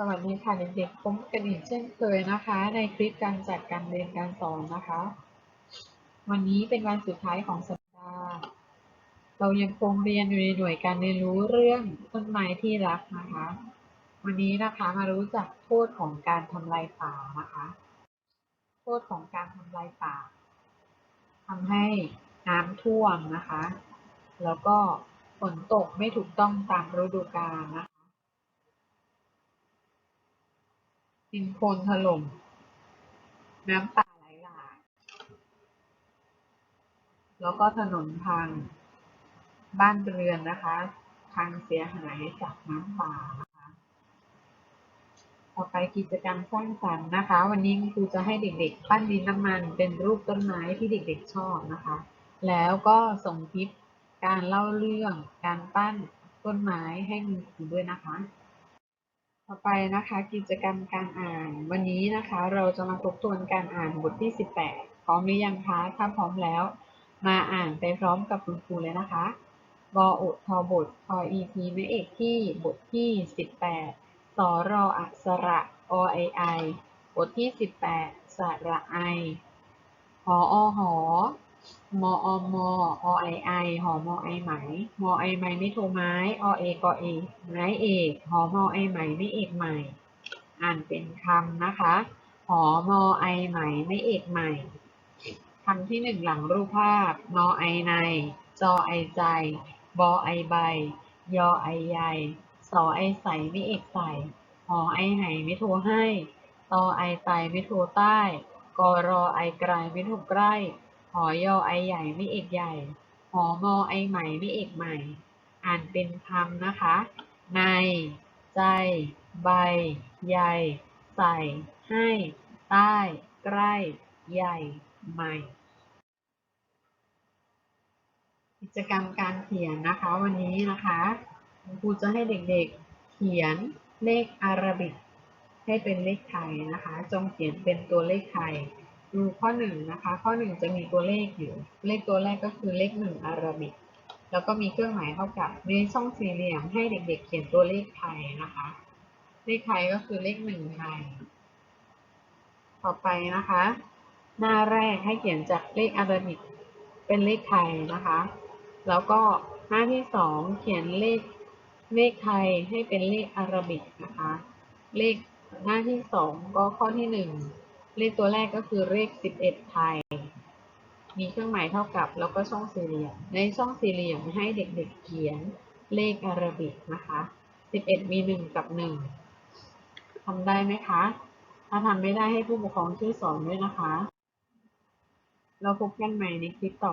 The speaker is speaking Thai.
สวัสดีค่ะเด็กๆพบกันอีกเช่นเคยนะคะ ในคลิปการจัดการเรียนการสอนนะคะ วันนี้เป็นวันสุดท้ายของสัปดาห์ เรายังคงเรียนอยู่ในหน่วยการเรียนรู้เรื่องต้นไม้ที่รักนะคะ วันนี้นะคะมารู้จักโทษของการทำลายป่านะคะ โทษของการทำลายป่าทำให้น้ำท่วมนะคะ แล้วก็ฝนตกไม่ถูกต้องตามฤดูกาลนะคะ ดินโคลนถล่ม น้ำป่าไหลหลากแล้วก็ถนนพัง บ้านเรือนนะคะพังเสียหายจากน้ำป่านะคะต่อไปกิจกรรมสร้างสรรค์นะคะ วันนี้ครูจะให้เด็กๆ ปั้นดินน้ำมันเป็นรูปต้นไม้ที่เด็กๆชอบนะคะ แล้วก็ส่งคลิปการเล่าเรื่องการปั้นต้นไม้ให้คุณครูด้วยนะคะ ต่อไปนะคะกิจกรรมการอ่าน วันนี้นะคะเราจะมาทบทวนการอ่านบทที่ 18 พร้อมหรือยังคะ ถ้าพร้อมแล้ว มาอ่านไปพร้อมกับคุณครูเลยนะคะวออุทอบททออีพีแม่เอกที่บทที่ 18สอรออักษระอไอไอบทที่ 18 สระไอหออหอ มออมออไอไอหอมอไอไหม มอไอไหมไม่โทรไม้อเอกอเอกไม้เอกหอมอไอไหมไม่เอกใหม่ อ่านเป็นคำนะคะหอมอไอไหมไม่เอกใหม่คำที่หนึ่งหลังรูปภาพ นอไอใน จอไอใจ บอไอใบ ยอไอใยสอไอใสไม่เอกใส่หอไอไหไม่โทรให้ ตอไอไตไม่โทรใต้ กอรอไอไกลไม่ถูกใกล้ อยอไอใหญ่ไม่เอกใหญ่ หอมอไอใหม่ไม่เอกใหม่ อ่านเป็นคำนะคะ ใน ใจ ใบ ใหญ่ ใส่ ให้ ใต้ ใกล้ ใหญ่ ใหม่ กิจกรรมการเขียนนะคะวันนี้นะคะครูจะให้เด็กๆเขียนเลขอารบิกให้เป็นเลขไทยนะคะ จงเขียนเป็นตัวเลขไทย ดูข้อหนึ่งนะคะ ข้อหนึ่งจะมีตัวเลขอยู่ เลขตัวแรกก็คือเลขหนึ่งอาราบิก แล้วก็มีเครื่องหมายเท่ากับในช่องสี่เหลี่ยมให้เด็กๆ เขียนตัวเลขไทยนะคะ เลขไทยก็คือเลขหนึ่งไทย ต่อไปนะคะ หน้าแรกให้เขียนจากเลขอาราบิกเป็นเลขไทยนะคะ แล้วก็หน้าที่สองเขียนเลขเลขไทยให้เป็นเลขอาราบิกนะคะ เลขหน้าที่สองก็ข้อที่หนึ่ง เลขตัวแรกก็คือเลขสิบเอ็ดไทย มีเครื่องหมายเท่ากับแล้วก็ช่องสี่เหลี่ยม ในช่องสี่เหลี่ยมให้เด็กๆเขียนเลขอารบิกนะคะสิบเอ็ดมีหนึ่งกับหนึ่งทำได้ไหมคะ ถ้าทำไม่ได้ให้ผู้ปกครองช่วยสอนด้วยนะคะ เราพบกันใหม่ในคลิปต่อ